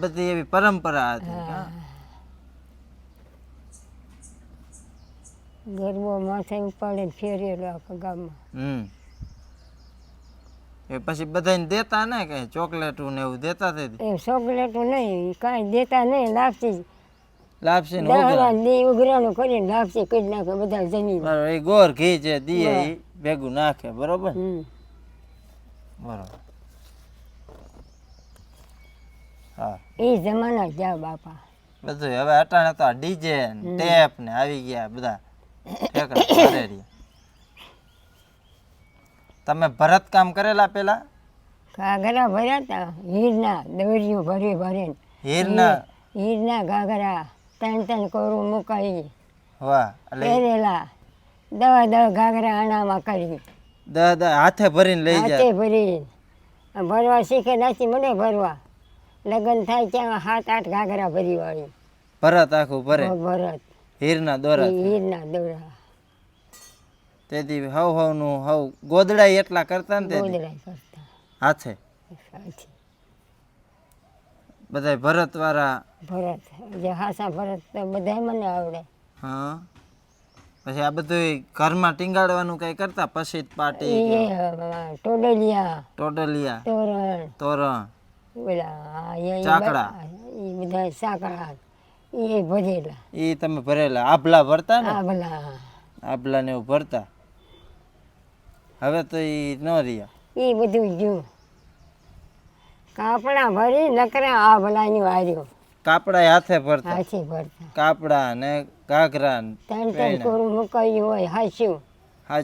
બધી એવી પરંપરા હતી. ગરબો માથે ઉપાડીને ફેરેલો આખા ગામમાં એ પછી બધાને દેતા ને કે ચોકલેટું ને એવું દેતા તે? એ ચોકલેટો નહીં કાંઈ દેતા નહીં લાપસી લાપસી ને ઉઘરા. દી ઉઘરાણું કરીને લાપસી કરી નાખે બધા જમી લે. બરાબર એ ગોર ઘી છે દીએ ભેગું નાખે બરોબર હમ બરોબર હા એ જમાના ગયા બાપા. બધું. હવે અટાણે તો ડીજે ટેપ ને આવી ગયા બધા. તમે ભરત કામ કરેલા પેલા? ઘાઘરા ભર્યા હતા હીરના દોરીઓ ભરી ભરીને. હીરના? હીરના ઘાઘરા ત્રણ ત્રણ કોરું મુકાઈ. વાહ પહેરેલા. દવા દવા ઘાઘરા આનામાં કરી. દહ દહ હાથે ભરીને લઈ હાથે જાય ભરી ભરવા શીખે નથી મને ભરવા. લગ્ન થાય ત્યાં સાત આઠ ઘાઘરા ભરી વાળી. ભરત આખું ભરે? ભરત. હીરના દોરા હીરના દોરા. તેથી હવ હવનું હવ ગોદડા એટલા કરતા ને ગોદડા કરતા. હાથે? બધા ભરત વાળા ભરત. જે હાસા ભરત તો બધાય મને આવડે. હા. પછી આ બધું ઘરમાં ટીંગાડવાનું કઈ કરતા? પછી પાટી ટોડલિયા. ટોડલિયા. તોરણ. તોરણ. ઓલા ચાકડા. એ બધા સાકડા એ ભરેલા. એ તમે ભરેલા. આભલા ભરતા ને? આ આભલા ને એવું ભરતા. હવે તો એ ન રહ્યા. એ બધું જો. કાપડા ભરી નકરા આ ભલાની વાર્યો કાપડા હાથે ભરતા. હાથી ભરતા. કાપડા ને ઘાઘરા ને ત્રણ ત્રણ કોરું મુકાયું હોય હાસ્યું.